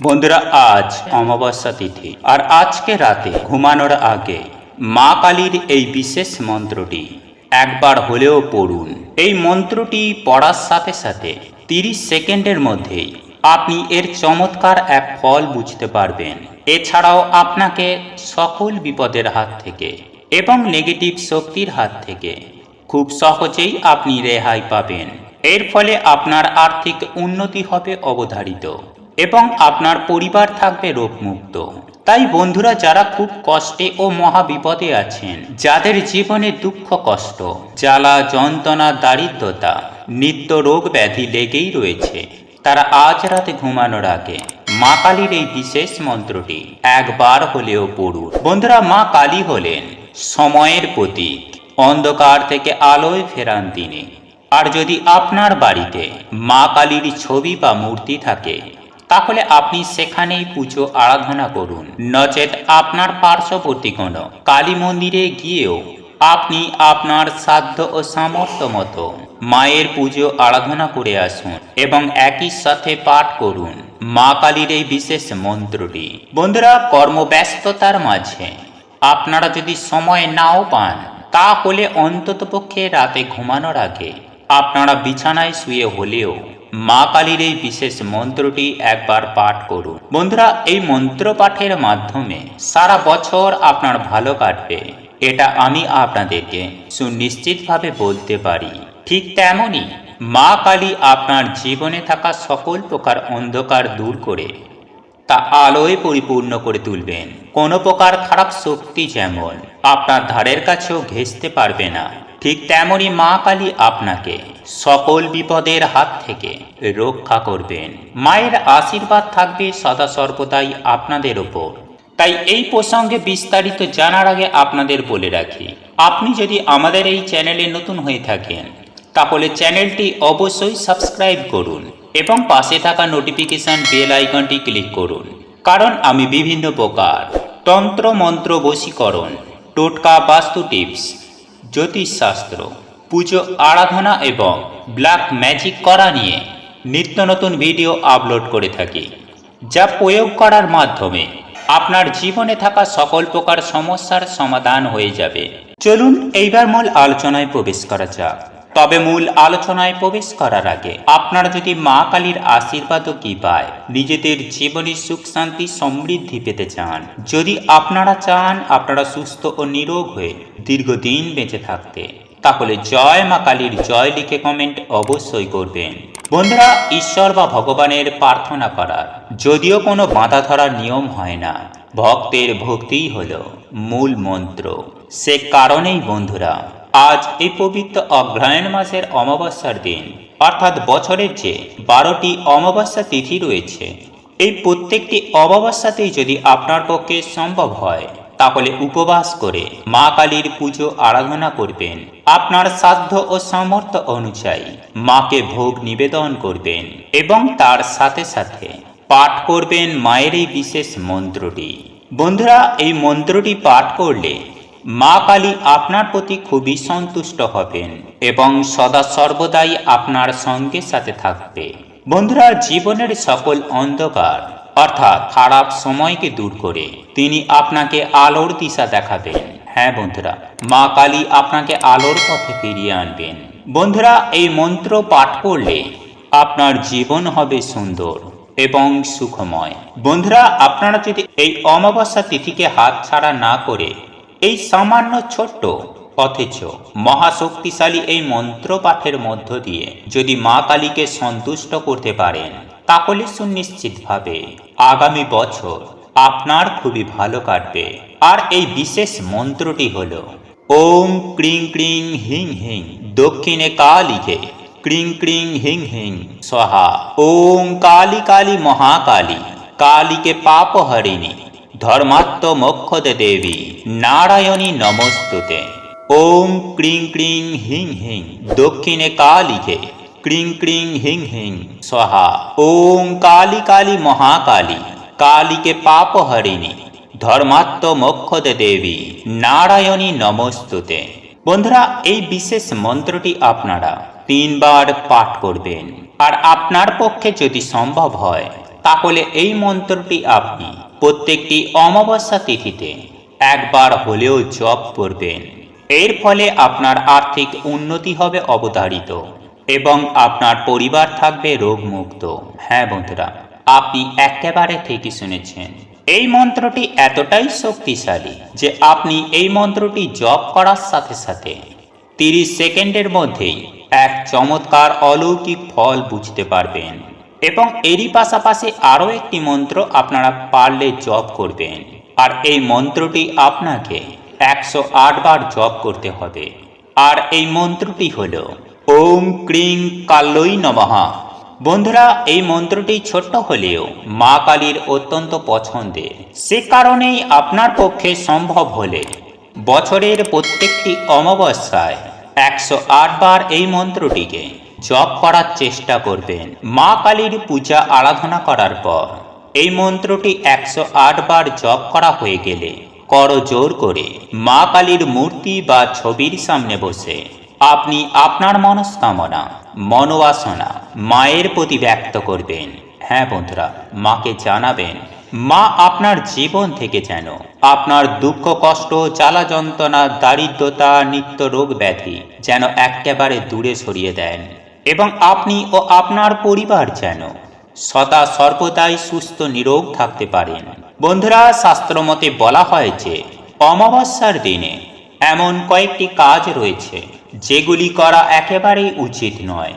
বন্ধুরা, আজ অমাবস্যা তিথি। আর আজকে রাতে ঘুমানোর আগে মা কালীর এই বিশেষ মন্ত্রটি একবার হলেও পড়ুন। এই মন্ত্রটি পড়ার সাথে সাথে তিরিশ সেকেন্ডের মধ্যেই আপনি এর চমৎকার এক ফল বুঝতে পারবেন। এছাড়াও আপনাকে সকল বিপদের হাত থেকে এবং নেগেটিভ শক্তির হাত থেকে খুব সহজেই আপনি রেহাই পাবেন। এর ফলে আপনার আর্থিক উন্নতি হবে অবধারিত। এবং আপনার পরিবার থাকবে রোগমুক্ত। তাই বন্ধুরা, যারা খুব কষ্টে ও মহা বিপদে আছেন, যাদের জীবনে দুঃখ কষ্ট, জ্বালা, যন্ত্রণা, দারিদ্রতা, নিত্য রোগ ব্যাধি লেগেই রয়েছে, তারা আজ রাতে ঘুমানোর আগে মা কালীর এই বিশেষ মন্ত্রটি একবার হলেও পড়ুন। বন্ধুরা, মা কালী হলেন সময়ের প্রতীক, অন্ধকার থেকে আলোয় ফেরান তিনি। আর যদি আপনার বাড়িতে মা কালীর ছবি বা মূর্তি থাকে তাহলে আপনি সেখানেই পুজো আরাধনা করুন। নচেত আপনার পার্শ্ববর্তী কোনো কালী মন্দিরে গিয়েও আপনি আপনার সাধ্য ও সামর্থ্য মতো মায়ের পুজো আরাধনা করে আসুন এবং একই সাথে পাঠ করুন মা কালীর এই বিশেষ মন্ত্রটি। বন্ধুরা, কর্মব্যস্ততার মাঝে আপনারা যদি সময় নাও পান, তাহলে অন্ততপক্ষে রাতে ঘুমানোর আগে আপনারা বিছানায় শুয়ে হলেও মা কালীর এই বিশেষ মন্ত্রটি একবার পাঠ করুন। বন্ধুরা, এই মন্ত্র পাঠের মাধ্যমে সারা বছর আপনার ভালো কাটবে। এটা আমি আপনাদেরকে সুনিশ্চিতভাবে বলতে পারি। ঠিক তেমনই মা কালী আপনার জীবনে থাকা সকল প্রকার অন্ধকার দূর করে তা আলোয় পরিপূর্ণ করে তুলবেন। কোনো প্রকার খারাপ শক্তি যেমন আপনার ধারের কাছেও ঘেঁষতে পারবে না ঠিক তেমনই মা কালী আপনাকে সকল বিপদের হাত থেকে রক্ষা করবেন। মায়ের আশীর্বাদ থাকবে সদা সর্বদাই আপনাদের ওপর তাই এই প্রসঙ্গে বিস্তারিত জানার আগে আপনাদের বলে রাখি, আপনি যদি আমাদের এই চ্যানেলে নতুন হয়ে থাকেন, তাহলে চ্যানেলটি অবশ্যই সাবস্ক্রাইব করুন এবং পাশে থাকা নোটিফিকেশন বেল আইকনটি ক্লিক করুন, কারণ আমি বিভিন্ন প্রকার তন্ত্র মন্ত্র বশীকরণ, টোটকা বাস্তু টিপস জ্যোতিষশাস্ত্র, পুজো, আরাধনা এবং ব্ল্যাক ম্যাজিক করা নিয়ে নিত্য নতুন ভিডিও আপলোড করে থাকি, যা প্রয়োগ করার মাধ্যমে আপনার জীবনে থাকা সকল প্রকার সমস্যার সমাধান হয়ে যাবে। চলুন এইবার মূল আলোচনায় প্রবেশ করা যাক। তবে মূল আলোচনায় প্রবেশ করার আগে আপনারা যদি মা কালীর আশীর্বাদ কি পায় নিজেদের জীবনে সুখ, শান্তি, সমৃদ্ধি পেতে চান, যদি আপনারা চান আপনারা সুস্থ ও নিরোগ হয়ে দীর্ঘদিন বেঁচে থাকতে। তাহলে জয় মা কালীর জয় লিখে কমেন্ট অবশ্যই করবেন। বন্ধুরা, ঈশ্বর বা ভগবানের প্রার্থনা করার যদিও কোনো বাঁধা ধরার নিয়ম হয় না। ভক্তের ভক্তিই হল মূল মন্ত্র। সে কারণেই বন্ধুরা, আজ এই পবিত্র অগ্রহায়ণ মাসের অমাবস্যার দিন, অর্থাৎ বছরের যে বারোটি অমাবস্যা তিথি রয়েছে, এই প্রত্যেকটি অমাবস্যাতেই যদি আপনার পক্ষে সম্ভব হয় তাহলে উপবাস করে মা কালীর পুজো আরাধনা করবেন। আপনার সাধ্য ও সামর্থ্য অনুযায়ী মাকে ভোগ নিবেদন করবেন এবং তার সাথে সাথে পাঠ করবেন মায়ের এই বিশেষ মন্ত্রটি। বন্ধুরা, এই মন্ত্রটি পাঠ করলে মা কালী আপনার প্রতি খুবই সন্তুষ্ট হবেন এবং সদা সর্বদাই আপনার সঙ্গে সাথে থাকবে। বন্ধুরা, জীবনের সকল অন্ধকার অর্থাৎ খারাপ সময়কে দূর করে তিনি আপনাকে আলোর দিশা দেখাবেন। হ্যাঁ বন্ধুরা, মা কালী আপনাকে আলোর পথে ফিরিয়ে আনবেন। বন্ধুরা, এই মন্ত্র পাঠ করলে আপনার জীবন হবে সুন্দর এবং সুখময়। বন্ধুরা, আপনারা যদি এই অমাবস্যা তিথিকে হাত ছাড়া না করে এই সামান্য ছোট্ট, অথচ মহাশক্তিশালী এই মন্ত্র পাঠের মধ্য দিয়ে যদি মা কালীকে সন্তুষ্ট করতে পারেন তাহলে সুনিশ্চিতভাবে আগামী বছর আপনার খুবই ভালো কাটবে। আর এই বিশেষ মন্ত্রটি হল, ওম ক্রিং ক্রিং হিং হিং, দক্ষিণে কালীকে ক্রিং ক্রিং হিং হিং সহা ওম কালী কালী মহাকালী, কালীকে পাপ হরিণী ধর্মাত্ম মোক্ষদে দেবী, নারায়ণী নমস্তুতে। ওম ক্রিং ক্রিং হিং হিং, দক্ষিণে কালীকে ক্রিং ক্রিং হিং হিং সহা ওম কালী কালী মহাকালী, কালীকে পাপ হরিণী, ধর্মাত্ম মোক্ষদে দেবী, নারায়ণী নমস্তুতে। বন্ধুরা, এই বিশেষ মন্ত্রটি আপনারা তিনবার পাঠ করবেন। আর আপনার পক্ষে যদি সম্ভব হয়, তাহলে এই মন্ত্রটি আপনি প্রত্যেকটি অমাবস্যা তিথিতে একবার হলেও জপ করবেন। এর ফলে আপনার আর্থিক উন্নতি হবে অবধারিত। এবং আপনার পরিবার থাকবে রোগমুক্ত। হ্যাঁ বন্ধুরা, আপনি একেবারে ঠিকই শুনেছেন। এই মন্ত্রটি এতটাই শক্তিশালী যে আপনি এই মন্ত্রটি জপ করার সাথে সাথে তিরিশ সেকেন্ডের মধ্যেই এক চমৎকার অলৌকিক ফল বুঝতে পারবেন এবং এরই পাশাপাশি আরও একটি মন্ত্র আপনারা পারলে জপ করবেন। আর এই মন্ত্রটি আপনাকে একশো আট বার জপ করতে হবে। আর এই মন্ত্রটি হল ওম ক্রিং কাল্লই নমঃ। বন্ধুরা, এই মন্ত্রটি ছোট্ট হলেও মা কালীর অত্যন্ত পছন্দের সে কারণেই আপনার পক্ষে সম্ভব হলে বছরের প্রত্যেকটি অমাবস্যায় একশো বার এই মন্ত্রটিকে জপ করার চেষ্টা করবেন। মা কালীর পূজা আরাধনা করার পর এই মন্ত্রটি একশো বার জপ করা হয়ে গেলে কর জোর করে মা কালীর মূর্তি বা ছবির সামনে বসে আপনি আপনার মনস্কামনা, মনোবাসনা মায়ের প্রতি ব্যক্ত করবেন। হ্যাঁ বন্ধুরা, মাকে জানাবেন, মা আপনার জীবন থেকে যেন আপনার দুঃখ, কষ্ট, জ্বালা যন্ত্রণা, দারিদ্রতা, নিত্য রোগ ব্যাধি যেন একেবারে দূরে সরিয়ে দেন এবং আপনি ও আপনার পরিবার যেন সদা সর্বদাই সুস্থ, নিরোগ থাকতে পারেন। বন্ধুরা, শাস্ত্রমতে বলা হয় যে অমাবস্যার দিনে এমন কয়েকটি কাজ রয়েছে যেগুলি করা একেবারেই উচিত নয়।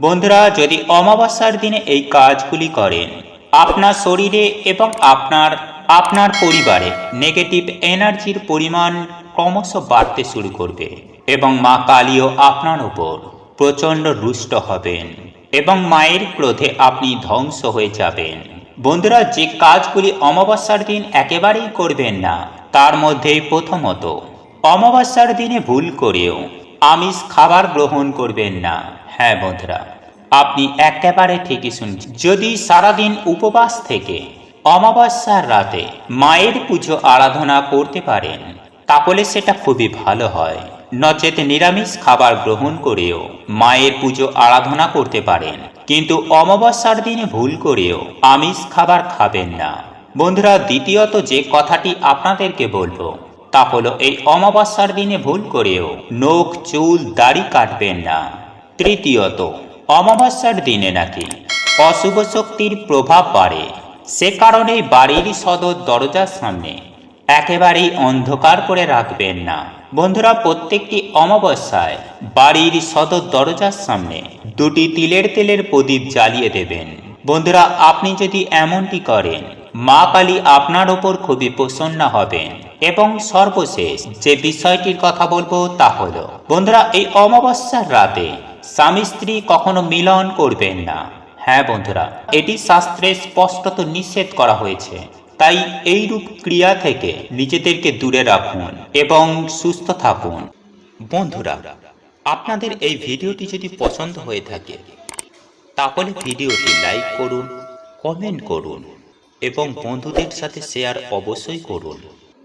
বন্ধুরা, যদি অমাবস্যার দিনে এই কাজগুলি করেন, আপনার শরীরে এবং আপনার আপনার পরিবারে নেগেটিভ এনার্জির পরিমাণ ক্রমশ বাড়তে শুরু করবে এবং মা কালীও আপনার উপর প্রচণ্ড রুষ্ট হবেন এবং মায়ের ক্রোধে আপনি ধ্বংস হয়ে যাবেন। বন্ধুরা, যে কাজগুলি অমাবস্যার দিন একেবারেই করবেন না, তার মধ্যে প্রথমত অমাবস্যার দিনে ভুল করেও আমিষ খাবার গ্রহণ করবেন না। হ্যাঁ বন্ধুরা, আপনি একেবারে ঠিকই শুনছেন। যদি সারাদিন উপবাস থেকে অমাবস্যার রাতে মায়ের পুজো আরাধনা করতে পারেন, তাহলে সেটা খুবই ভালো হয়। নচেত নিরামিষ খাবার গ্রহণ করেও মায়ের পুজো আরাধনা করতে পারেন। কিন্তু অমাবস্যার দিনে ভুল করেও আমিষ খাবার খাবেন না। বন্ধুরা, দ্বিতীয়ত যে কথাটি আপনাদেরকে বলব তা হলো এই অমাবস্যার দিনে ভুল করেও নখ, চুল, দাড়ি কাটবেন না। তৃতীয়ত, অমাবস্যার দিনে নাকি অশুভ শক্তির প্রভাব বাড়ে। সে কারণে বাড়ির সদর দরজার সামনে একেবারেই অন্ধকার করে রাখবেন না। বন্ধুরা, প্রত্যেকটি অমাবস্যায় বাড়ির সদর দরজার সামনে দুটি তিলের তেলের প্রদীপ জ্বালিয়ে দেবেন। বন্ধুরা, আপনি যদি এমনটি করেন, মা কালী আপনার ওপর খুবই প্রসন্ন হবেন। এবং সর্বশেষ যে বিষয়টির কথা বলব তা হলো, বন্ধুরা, এই অমাবস্যার রাতে স্বামী স্ত্রী কখনো মিলন করবেন না। হ্যাঁ বন্ধুরা, এটি শাস্ত্রে স্পষ্টত নিষেধ করা হয়েছে। তাই এই রূপ ক্রিয়া থেকে নিজেদেরকে দূরে রাখুন এবং সুস্থ থাকুন। বন্ধুরা, আপনাদের এই ভিডিওটি যদি পছন্দ হয়ে থাকে, তাহলে ভিডিওটি লাইক করুন, কমেন্ট করুন এবং বন্ধুদের সাথে শেয়ার অবশ্যই করুন।